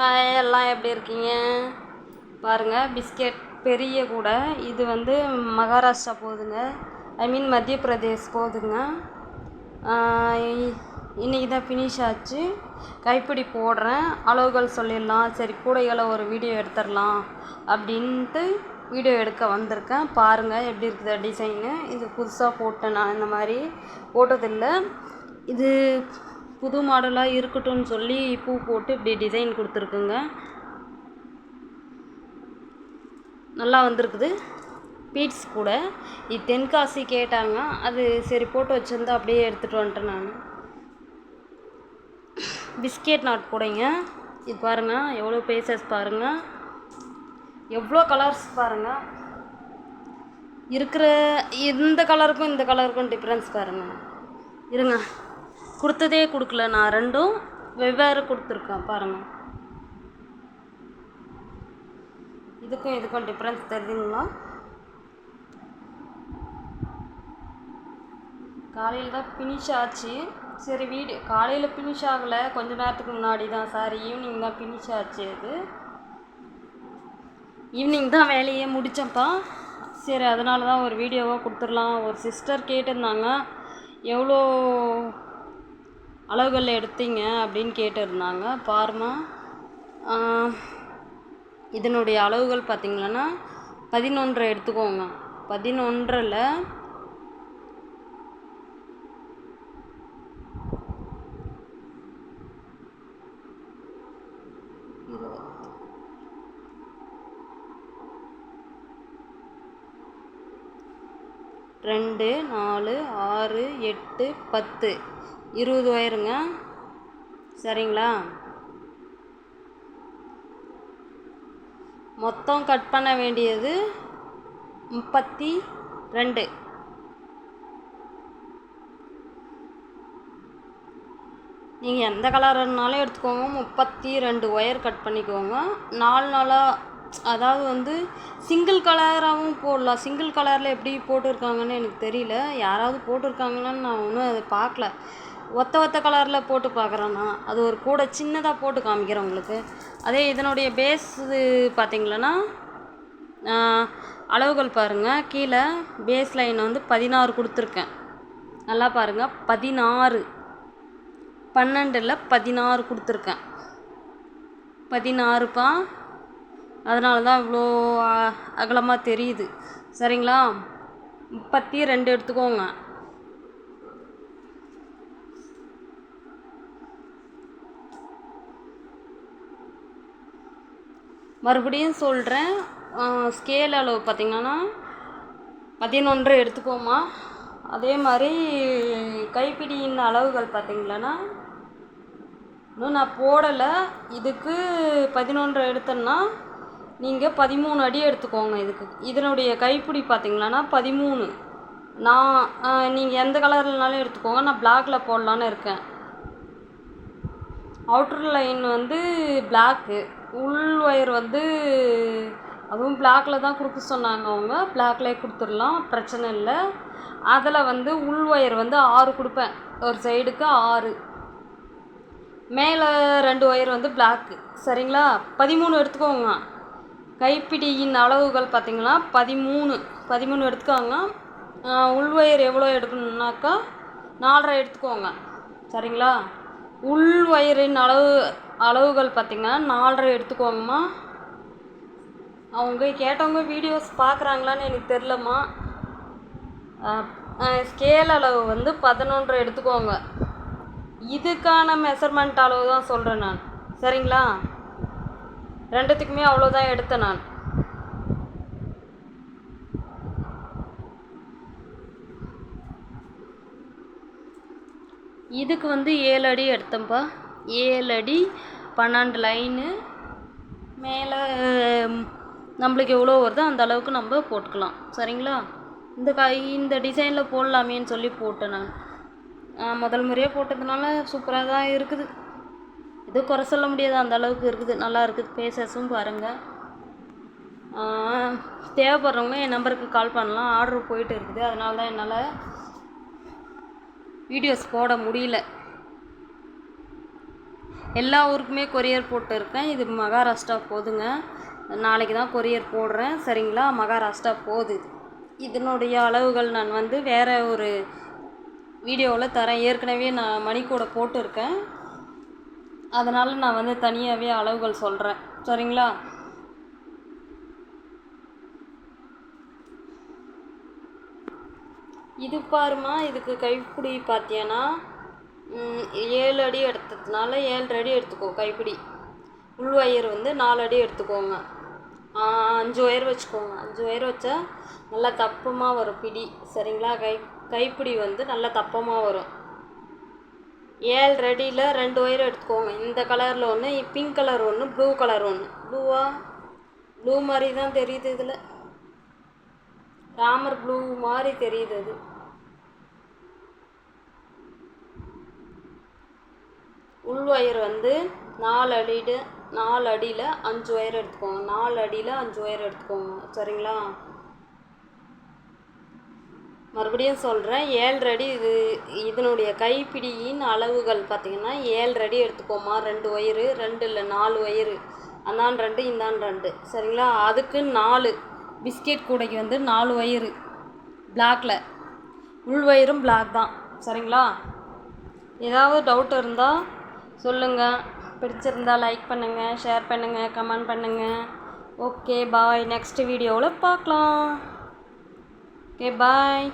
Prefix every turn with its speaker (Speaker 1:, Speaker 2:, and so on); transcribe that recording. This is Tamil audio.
Speaker 1: ஹாய் எல்லாம் எப்படி இருக்கீங்க? பாருங்கள் பிஸ்கெட் பெரிய கூடை. இது வந்து மகாராஷ்டிரா போகுதுங்க ஐ மீன் மத்திய பிரதேஷ் போகுதுங்க இன்றைக்கி தான் ஃபினிஷ் ஆச்சு. கைப்பிடி போடுறேன். அளவுகள் சொல்லிடலாம். சரி கூடைகளை ஒரு வீடியோ எடுத்துடலாம் அப்படின்ட்டு வீடியோ எடுக்க வந்திருக்கேன். பாருங்கள் எப்படி இருக்குது டிசைனு இது புதுசாக போட்டேன் நான். இந்த மாதிரி போட்டதில்லை. இது புது மாடலாக இருக்கட்டும்னு சொல்லி பூ போட்டு இப்படி டிசைன் கொடுத்துருக்குங்க. நல்லா வந்திருக்குது. பீட்ஸ் கூட. இது தென்காசி கேட்டாங்க. அது சரி போட்டு வச்சுருந்தா அப்படியே எடுத்துகிட்டு வந்துட்டேன் நான். பிஸ்கெட் நாட் கூடைங்க இது பாருங்கள் எவ்வளோ பேசஸ் பாருங்கள் எவ்வளோ கலர்ஸ் பாருங்கள் இருக்கிற இந்த கலருக்கும் இந்த கலருக்கும் டிஃப்ரென்ஸ் பாருங்கள் இருங்க. கொடுத்ததே கொடுக்கல. நான் ரெண்டும் வெவ்வேறு கொடுத்துருக்கேன். பாருங்கள் இதுக்கும் இதுக்கும் டிஃப்ரென்ஸ் தெரியுதுங்களா? காலையில் தான் ஃபினிஷ் ஆச்சு. சரி வீடு காலையில் ஃபினிஷ் ஆகலை. கொஞ்ச நேரத்துக்கு முன்னாடி தான். சாரி ஈவினிங் தான் ஃபினிஷ் ஆச்சு அது. ஈவினிங் தான் வேலையே முடித்தப்பா சரி அதனால தான் ஒரு வீடியோவாக கொடுத்துடலாம். ஒரு சிஸ்டர் கேட்டிருந்தாங்க. எவ்வளோ அளவுகள் எடுத்தீங்க அப்படின்னு கேட்டிருந்தாங்க. பாருமா இதனுடைய அளவுகள் பார்த்திங்கன்னா பதினொன்றை எடுத்துக்கோங்க. பதினொன்றில் ரெண்டு நாலு ஆறு எட்டு பத்து. இருபது ஒயருங்க. சரிங்களா? மொத்தம் கட் பண்ண வேண்டியது முப்பத்தி ரெண்டு. நீங்கள் எந்த கலர்னாலும் எடுத்துக்கோங்க. முப்பத்தி ரெண்டு ஒயர் கட் பண்ணிக்கோங்க. நாலு நாளாக அதாவது வந்து சிங்கிள் கலராகவும் போடலாம். சிங்கிள் கலரில் எப்படி போட்டிருக்காங்கன்னு எனக்கு தெரியல. யாராவது போட்டிருக்காங்களான்னு நான் ஒன்றும் அதை பார்க்கல. ஒத்த ஒத்த கலரில் போட்டு பார்க்குறேன்னா அது ஒரு கூட சின்னதாக போட்டு காமிக்கிறேன் உங்களுக்கு. அதே இதனுடைய பேஸ் பார்த்திங்களன்னா அளவுகள் பாருங்கள் கீழே பேஸ் லைன் வந்து பதினாறு கொடுத்துருக்கேன். நல்லா பாருங்கள் பதினாறு. பன்னெண்டில் பதினாறு கொடுத்துருக்கேன். பதினாறுப்பா? அதனால தான் இவ்வளோ அகலமாக தெரியுது. சரிங்களா? முப்பத்தி ரெண்டு எடுத்துக்கோங்க. மறுபடியும் சொல்கிறேன் ஸ்கேல் அளவு பார்த்திங்கன்னா பதினொன்று எடுத்துக்கோமா. அதே மாதிரி கைப்பிடியின் அளவுகள் பார்த்திங்களன்னா இன்னும் நான் போடலை. இதுக்கு பதினொன்று எடுத்தேன்னா நீங்கள் பதிமூணு அடி எடுத்துக்கோங்க இதுக்கு. இதனுடைய கைப்பிடி பார்த்திங்களன்னா பதிமூணு. நான் நீங்கள் எந்த கலர்லனாலும் எடுத்துக்கோங்க. நான் பிளாக்கில் போடலான்னு இருக்கேன். அவுட்ரு லைன் வந்து பிளாக்கு உள் ஒயர் வந்து அதுவும் பிளாக்கில் தான் கொடுக்க சொன்னாங்க அவங்க. பிளாக்லேயே கொடுத்துடலாம் பிரச்சனை இல்லை. அதில் வந்து உள் ஒயர் வந்து ஆறு கொடுப்பேன். ஒரு சைடுக்கு ஆறு. மேலே ரெண்டு ஒயர் வந்து பிளாக்கு சரிங்களா? பதிமூணு எடுத்துக்கோங்க. கைப்பிடியின் அளவுகள் பார்த்திங்கன்னா பதிமூணு. பதிமூணு எடுத்துக்கோங்க. உள் ஒயர் எவ்வளோ எடுக்கணுன்னாக்கா நாலரை எடுத்துக்கோங்க. சரிங்களா? உள் ஒயரின் அளவு அளவுகள் பார்த்திங்கன்னா நாலரை எடுத்துக்கோங்கம்மா. அவங்க கேட்டவங்க வீடியோஸ் பார்க்குறாங்களான்னு எனக்கு தெரிலம்மா ஸ்கேல் அளவு வந்து பதினொன்று எடுத்துக்கோங்க. இதுக்கான மெஷர்மெண்ட் அளவு தான் சொல்கிறேன் நான். சரிங்களா? ரெண்டுத்துக்குமே அவ்வளோதான் எடுத்தேன் நான். இதுக்கு வந்து ஏழு அடி எடுத்தேன்ப்பா ஏழு அடி பன்னெண்டு லைனு மேலே நம்மளுக்கு எவ்வளோ வருதோ அந்த அளவுக்கு நம்ம போட்டுக்கலாம். சரிங்களா? இந்த கை இந்த டிசைனில் போடலாமேன்னு சொல்லி போட்டேன் நான். முதல் முறையாக போட்டதுனால சூப்பராக தான் இருக்குது. எதுவும் குறை சொல்ல முடியாது அந்த அளவுக்கு இருக்குது. நல்லா இருக்குது. பேசஸும் பாருங்கள் தேவைப்படுறவங்க என் நம்பருக்கு கால் பண்ணலாம். ஆர்டர் போயிட்டு இருக்குது. அதனால தான் என்னால் வீடியோஸ் போட முடியல. எல்லா ஊருக்குமே கொரியர் போட்டிருக்கேன். இது மகாராஷ்டிரா போதுங்க. நாளைக்கு தான் கொரியர் போடுறேன். சரிங்களா? மகாராஷ்டிரா போகுது இதனுடைய அளவுகள் நான் வந்து வேறு ஒரு வீடியோவில் தரேன். ஏற்கனவே நான் மணிக்கூட போட்டிருக்கேன். அதனால் நான் வந்து தனியாகவே அளவுகள் சொல்கிறேன் சரிங்களா? இது பாருமா இதுக்கு கைப்பிடி பார்த்தீங்கன்னா ஏழு அடி எடுத்ததுனால ஏழு அடி எடுத்துக்கோ கைப்பிடி. உள் ஒயர் வந்து நாலு அடி எடுத்துக்கோங்க. அஞ்சு ஒயர் வச்சுக்கோங்க. அஞ்சு ஒயர் வச்சா நல்லா தப்பமாக வரும் பிடி. சரிங்களா? கை கைப்பிடி வந்து நல்லா தப்பமாக வரும். ஏழு ரெடியில் ரெண்டு ஒயர் எடுத்துக்கோங்க. இந்த கலரில் ஒன்று பிங்க் கலர் ஒன்று ப்ளூ கலர் ஒன்று ப்ளூவா ப்ளூ மாதிரி தான் தெரியுது இதில். ராமர் ப்ளூ மாதிரி தெரியுது அது. உள் ஒயர் வந்து நாலு அடியில் நாலு அடியில் அஞ்சு ஒயர் எடுத்துக்கோங்க. நாலு அடியில் அஞ்சு ஒயர் எடுத்துக்கோங்க. சரிங்களா? மறுபடியும் சொல்கிறேன் ஏழரை அடி இது இதனுடைய கைப்பிடியின் அளவுகள் பார்த்திங்கன்னா ஏழரை அடி எடுத்துக்கோமா. ரெண்டு ஒயரு ரெண்டு இல்லை நாலு ஒயரு அந்தான் ரெண்டு இந்தான் ரெண்டு. சரிங்களா? அதுக்கு நாலு. பிஸ்கெட் கூடைக்கு வந்து நாலு ஒயரு பிளாக்ல. உள் ஒயரும் பிளாக் தான். சரிங்களா? ஏதாவது டவுட் இருந்தால் சொல்லுங்கள் பிடிச்சிருந்தா லைக் பண்ணுங்கள் ஷேர் பண்ணுங்கள் கமெண்ட் பண்ணுங்கள் ஓகே பாய் நெக்ஸ்ட் வீடியோவில் பார்க்கலாம். Okay bye